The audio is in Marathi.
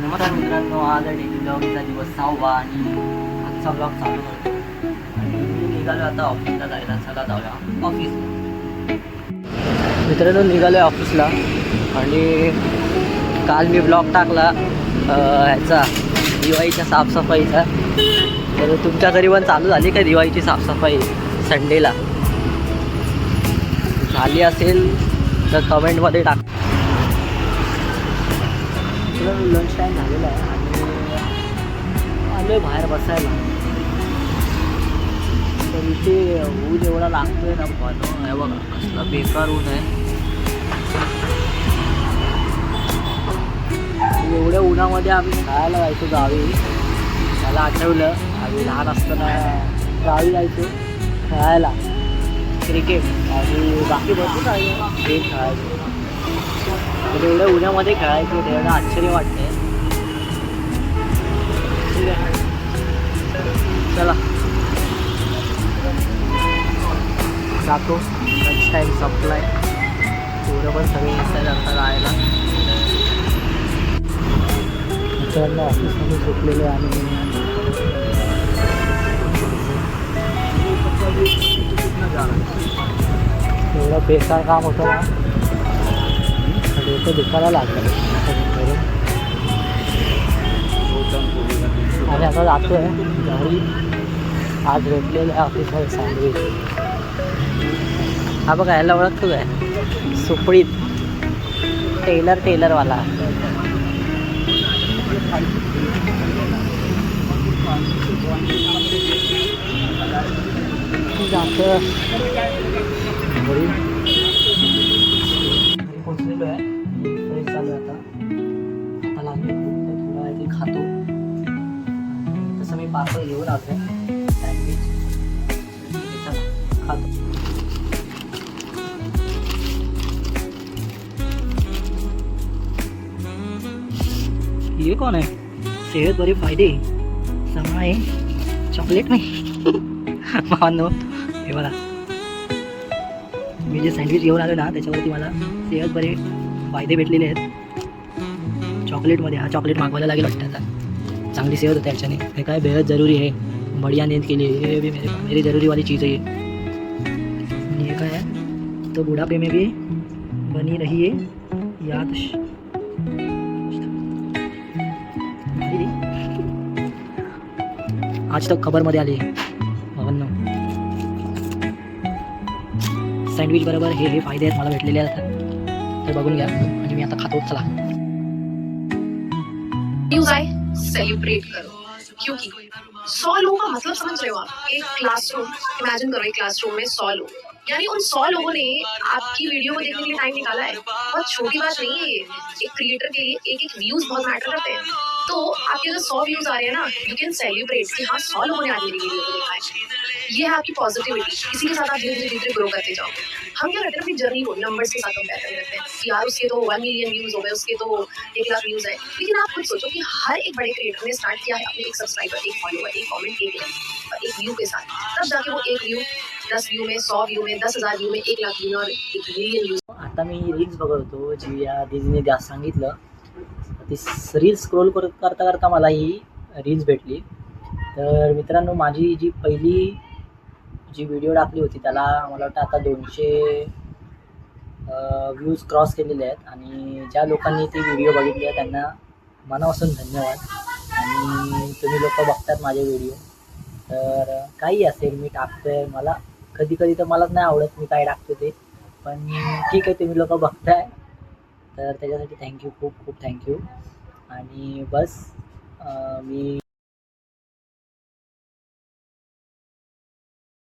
नमस्कार मित्रांनो आज डेली ब्लॉगचा दिवस सहावा आणि आजचा ब्लॉग चालू करतो. आणि मी निघालो आता ऑफिसला जायला. चला जाऊया. ऑफिस. मित्रांनो निघालो ऑफिसला. आणि काल मी ब्लॉग टाकला ह्याचा दिवाळीच्या साफसफाईचा. तर तुमच्या घरी पण चालू झाली का दिवाळीची साफसफाई संडेला? झाली असेल तर कमेंटमध्ये टाक. तुला लंच टाईम झालेला आहे आणि आलो आहे बाहेर बसायला. तर इथे ऊन एवढा लागतो आहे ना बनवून आहे बघा कसला बेकार ऊन आहे. एवढ्या उन्हामध्ये आम्ही खेळायला जायचो गावी. मला आठवलं आम्ही लहान असताना गावी जायचो खेळायला. क्रिकेट आणि बाकी भरपूर काही गेम खेळायचो. म्हणजे एवढ्या उन्हामध्ये खेळायचं ते एवढं आश्चर्य वाटते चला. जातो. लंच टाईम संपलाय. पोरं पण सगळे येतात आता राहायला. मित्रांनो ऑफिसमध्ये झोपलेले आणि एवढं बेकार काम होतं ना. डोकं दुखायला लागलं आणि आता जातो आहे घरी. आज भेटलेलं आहे ऑफिसर सँडविच हा बघा याला ओळखतो आहे. सुपडीत टेलर टेलरवाला जातं घरी. आणि तसं मी घेऊन आलो. आहे सँडविच खातो. ये कौन है सेहत बरे फायदे. समा आहे. चॉकलेट नाही. मानो हे बघा. मी जे सँडविच घेऊन आलो ना त्याच्यावरती मला सेहत बरे फायदे भेटलेले आहेत. चॉकलेटमध्ये हा चॉकलेट मागवायला लागेल वाटतं आता. चांगली सेहत होते याच्याने हे काय बेहद जरुरी आहे. बढिया नींद के लिए ये भी मेरे मेरी ज़रूरी वाली चीज़ है ये हे काय तो बुढ़ापे में भी बनी रही है याद आज तक खबरमध्ये आली भावांनो सँडविच बरोबर हे हे फायदे आहेत. मला भेटलेले आहेत. ते बघून घ्या. आणि मी आता खातो. चला. न्यूज आहे. सेलिब्रेट करो। क्योंकि सौ लोगों का मतलब समझ रहे हो आप? एक क्लासरूम इमेजिन करो, एक क्लासरूम में सौ लोग। यानी उन सौ लोगों ने आपकी वीडियो को देखने के लिए टाइम निकाला है। बहुत छोटी बात नहीं है ये, एक क्रिएटर के लिए एक एक व्यूज़ बहुत मैटर करते हैं। तो आपके जो सौ व्यूज़ आ रहे हैं ना यू कैन सेलिब्रेट कि हाँ सौ लोगों ने आज मेरी वीडियो को देखा है। ये है आपकी पॉजिटिविटी इसी के साथ आप धीरे धीरे धीरे ग्रो करते जाओ। हम क्या करते हैं अपनी जर्नी को नंबर्स के साथ कंपेयर करते हैं। कि यार उसके तो वन मिलियन व्यूज हो गए उसके तो एक लाख व्यूज है लेकिन आप खुद सोचो कि हर एक बड़े क्रिएटर ने स्टार्ट किया है अपने एक सब्सक्राइबर एक फॉलोअर एक कॉमेंट एक लाइक और एक व्यू के साथ। तब जाके वो एक व्यू दस व्यू में सौ व्यू में दस हजार व्यू में एक लाख व्यू में और एक मिलियन व्यूज आता मी रील्स बघत होतो जी या दीदीने द्या सांगितलं ती रील्स स्क्रोल करत करता करता मला ही रील्स भेटली. तर मित्रांनो माझी जी पहिली जी व्हिडिओ टाकली होती त्याला मला वाटतं आता दोनशे व्ह्यूज क्रॉस केलेले आहेत. आणि ज्या लोकांनी ती व्हिडिओ बघितली आहे त्यांना मनापासून धन्यवाद. आणि तुम्ही लोक बघतात माझे व्हिडिओ तर काही असेल मी टाकतोय. मला कधी कधी तर मलाच नाही आवडत मी काय टाकतो ते. पण ठीक आहे तुम्ही लोक बघताय. तर त्याच्यासाठी थँक्यू खूप खूप थँक्यू आणि बस मी